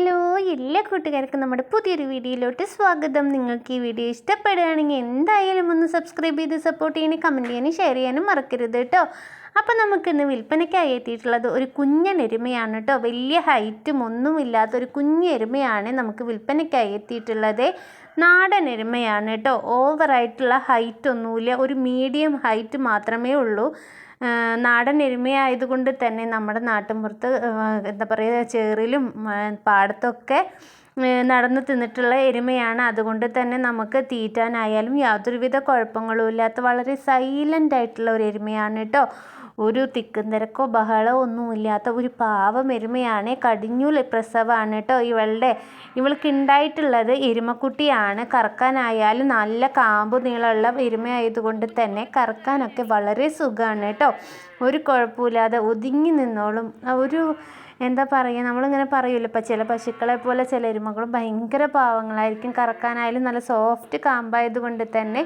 Hello എല്ലാ കൂട്ടുകാർക്കും നമ്മുടെ പുതിയൊരു വീഡിയോയിലോട്ട് സ്വാഗതം. നിങ്ങൾക്ക് ഈ വീഡിയോ ഇഷ്ടപ്പെടുകയാണെങ്കിൽ എന്തായാലും ഒന്ന് സബ്സ്ക്രൈബ് ചെയ്ത് സപ്പോർട്ട് ചെയ്യണേ കമന്റ് ചെയ്യാനും ഷെയർ ചെയ്യാനും മറക്കരുത് കേട്ടോ. അപ്പോൾ നമുക്കിന്ന് വിൽപ്പനയ്ക്കായി എത്തിയിട്ടുള്ളത് ഒരു കുഞ്ഞൻ എരുമയാണ് കേട്ടോ. വലിയ ഹൈറ്റും ഒന്നുമില്ലാത്ത ഒരു കുഞ്ഞ് എരുമയാണ് നമുക്ക് വിൽപ്പനയ്ക്കായി എത്തിയിട്ടുള്ളത്. നാടൻ എരുമയാണ് കേട്ടോ. ഓവറായിട്ടുള്ള ഹൈറ്റ് ഒന്നുമില്ല. ഒരു മീഡിയം ഹൈറ്റ് മാത്രമേ ഉള്ളൂ. നാടൻ എരുമയായതുകൊണ്ട് തന്നെ നമ്മുടെ നാട്ടിൻപുറത്ത് എന്താ പറയുക ചേറിലും പാടത്തൊക്കെ നടന്ന് തിന്നിട്ടുള്ള എരുമയാണ്. അതുകൊണ്ട് തന്നെ നമുക്ക് തീറ്റാനായാലും യാതൊരുവിധ കുഴപ്പങ്ങളും ഇല്ലാത്ത വളരെ സൈലന്റ് ആയിട്ടുള്ള ഒരു എരുമയാണ് കേട്ടോ. ഒരു തിക്കും തിരക്കോ ബഹളമോ ഒന്നുമില്ലാത്ത ഒരു പാവം എരുമയാണ് കടിഞ്ഞൂൽ പ്രസവമാണ് കേട്ടോ ഇവളുടെ ഇവൾക്ക് ഉണ്ടായിട്ടുള്ളത് എരുമക്കുട്ടിയാണ്. കറക്കാനായാലും നല്ല കാമ്പ് നീളമുള്ള എരുമയായതുകൊണ്ട് തന്നെ കറക്കാനൊക്കെ വളരെ സുഖമാണ് കേട്ടോ ഒരു കുഴപ്പമില്ലാതെ ഒതുങ്ങി നിന്നോളും. ഒരു എന്താ പറയുക നമ്മളിങ്ങനെ പറയുമല്ലോ ഇപ്പം ചില പശുക്കളെ പോലെ ചില എരുമകളും ഭയങ്കര പാവങ്ങളായിരിക്കും. കറക്കാനായാലും നല്ല സോഫ്റ്റ് കാമ്പായതുകൊണ്ട് തന്നെ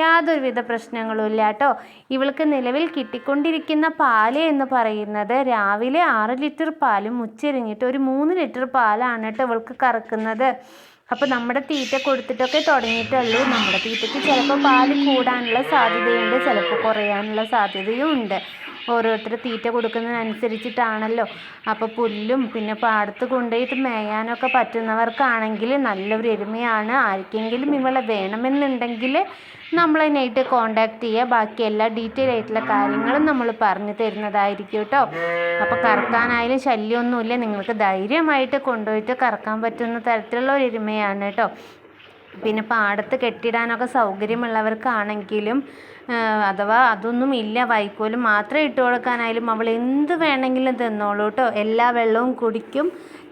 യാതൊരുവിധ പ്രശ്നങ്ങളും ഇല്ല കേട്ടോ ഇവൾക്ക് നിലവിൽ കിട്ടിക്കൊണ്ടിരിക്കുന്ന പാൽ എന്ന് പറയുന്നത് രാവിലെ ആറ് ലിറ്റർ പാലും ഉച്ചരിഞ്ഞിട്ട് ഒരു മൂന്ന് ലിറ്റർ പാലാണ് കേട്ടോ ഇവൾക്ക് കറക്കുന്നത്. അപ്പോൾ നമ്മുടെ തീറ്റ കൊടുത്തിട്ടൊക്കെ തുടങ്ങിയിട്ടുള്ളൂ നമ്മുടെ തീറ്റയ്ക്ക് ചിലപ്പോൾ പാൽ കൂടാനുള്ള സാധ്യതയുണ്ട് ചിലപ്പോൾ കുറയാനുള്ള സാധ്യതയും ഉണ്ട് ഓരോരുത്തർ തീറ്റ കൊടുക്കുന്നതിനനുസരിച്ചിട്ടാണല്ലോ. അപ്പോൾ പുല്ലും പിന്നെ പാടത്ത് കൊണ്ടുപോയിട്ട് മേയാനൊക്കെ പറ്റുന്നവർക്കാണെങ്കിൽ നല്ലൊരു എരുമയാണ്. ആർക്കെങ്കിലും ഇവളെ വേണമെന്നുണ്ടെങ്കിൽ നമ്മളതിനായിട്ട് കോണ്ടാക്ട് ചെയ്യുക. ബാക്കി എല്ലാ ഡീറ്റെയിൽ ആയിട്ടുള്ള കാര്യങ്ങളും നമ്മൾ പറഞ്ഞു തരുന്നതായിരിക്കും കേട്ടോ. അപ്പോൾ കറക്കാനായാലും ശല്യമൊന്നുമില്ല. നിങ്ങൾക്ക് ധൈര്യമായിട്ട് കൊണ്ടുപോയിട്ട് കറക്കാൻ പറ്റുന്ന തരത്തിലുള്ള ഒരു എരുമയാണ് കേട്ടോ. പിന്നെ പാടത്ത് കെട്ടിടാനൊക്കെ സൗകര്യമുള്ളവർക്കാണെങ്കിലും അഥവാ അതൊന്നും ഇല്ല വൈക്കോലും മാത്രം ഇട്ട് കൊടുക്കാനായാലും അവൾ എന്ത് വേണമെങ്കിലും തിന്നോളൂ കേട്ടോ എല്ലാ വെള്ളവും കുടിക്കും.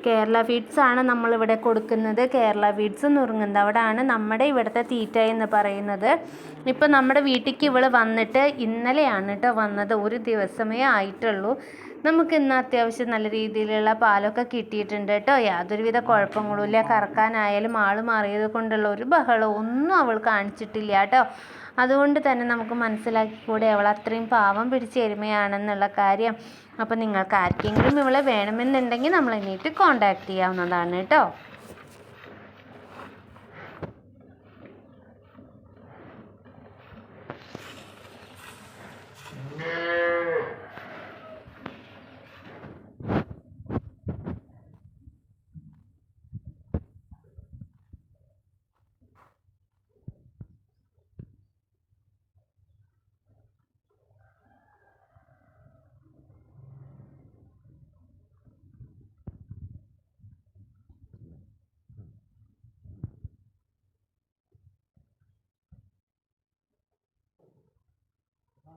കേരള ഫീഡ്സ് ആണ് നമ്മളിവിടെ കൊടുക്കുന്നത്. കേരള ഫീഡ്സ് നുറുങ്ങുന്നവിടാണ് നമ്മുടെ ഇവിടുത്തെ തീറ്റ എന്ന് പറയുന്നത്. ഇപ്പം നമ്മുടെ വീട്ടിലേക്ക് ഇവൾ വന്നിട്ട് ഇന്നലെയാണ് കേട്ടോ വന്നത്. ഒരു ദിവസമേ ആയിട്ടുള്ളൂ. നമുക്ക് ഇന്ന് അത്യാവശ്യം നല്ല രീതിയിലുള്ള പാലൊക്കെ കിട്ടിയിട്ടുണ്ട് കേട്ടോ. യാതൊരുവിധ കുഴപ്പങ്ങളുമില്ല. കറക്കാനായാലും ആൾ മാറിയത് കൊണ്ടുള്ള ഒരു ബഹളം ഒന്നും അവൾ കാണിച്ചിട്ടില്ല കേട്ടോ. അതുകൊണ്ട് തന്നെ നമുക്ക് മനസ്സിലാക്കിക്കൂടെ അവൾ അത്രയും പാവം പിടിച്ച എരുമയാണെന്നുള്ള കാര്യം. അപ്പോൾ നിങ്ങൾക്ക് ആർക്കെങ്കിലും ഇവളെ വേണമെന്നുണ്ടെങ്കിൽ നമ്മൾ എന്നിട്ട് കോണ്ടാക്ട് ചെയ്യാവുന്നതാണ് കേട്ടോ.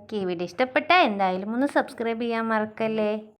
ഓക്കെ വീഡിയോ ഇഷ്ടപ്പെട്ടാൽ എന്തായാലും ഒന്ന് സബ്സ്ക്രൈബ് ചെയ്യാൻ മറക്കല്ലേ?